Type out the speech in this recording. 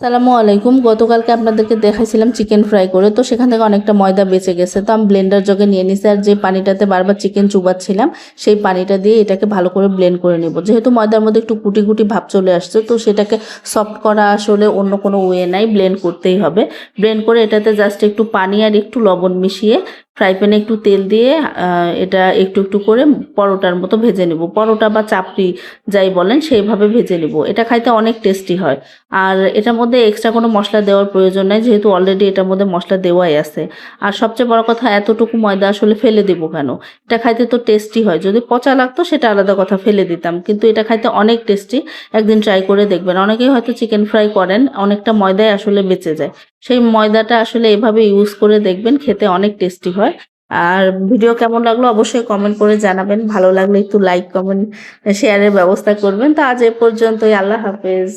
সালামু আলাইকুম। গতকালকে আপনাদেরকে দেখাইছিলাম চিকেন ফ্রাই করে। তো সেখান থেকে অনেকটা ময়দা বেঁচে গেছে। তো আমি ব্লেন্ডার জগে নিয়ে নিছি আর যে পানিটাতে বারবার চিকেন চুবাচ্ছিলাম, সেই পানিটা দিয়ে এটাকে ভালো করে ব্লেন্ড করে নেব। যেহেতু ময়দার মধ্যে একটু কুটি কুটি ভাব চলে আসছে, তো সেটাকে সফট করা আসলে অন্য কোনো ওয়ে নাই, ব্লেন্ড করতেই হবে। ব্লেন্ড করে এটাতে জাস্ট একটু পানি আর একটু লবণ মিশিয়ে ফ্রাই প্যানে একটু তেল দিয়ে এটা একটু একটু করে পরোটার মতো ভেজে নেব। পরোটা বা চাপড়ি যাই বলেন, সেইভাবে ভেজে নেব। এটা খাইতে অনেক টেস্টি হয়। আর এটার মধ্যে এক্সট্রা কোনো মশলা দেওয়ার প্রয়োজন নাই, যেহেতু অলরেডি এটার মধ্যে মশলা দেওয়াই আছে। আর সবচেয়ে বড় কথা, এতটুকু ময়দা আসলে ফেলে দেবো কেন? এটা খাইতে তো টেস্টি হয়। যদি পচা লাগতো, সেটা আলাদা কথা, ফেলে দিতাম। কিন্তু এটা খাইতে অনেক টেস্টি একদিন ট্রাই করে দেখবেন। অনেকেই হয়তো চিকেন ফ্রাই করেন, অনেকটা ময়দায় আসলে বেঁচে যায়। সেই ময়দাটা আসলে এভাবে ইউজ করে দেখবেন, খেতে অনেক টেস্টি হয় আর ভিডিও কেমন লাগল অবশ্যই কমেন্ট করে জানাবেন। ভালো লাগলে একটু লাইক কমেন্ট শেয়ারের ব্যবস্থা করবেন। তো আজ এ পর্যন্তই। আল্লাহ হাফেজ।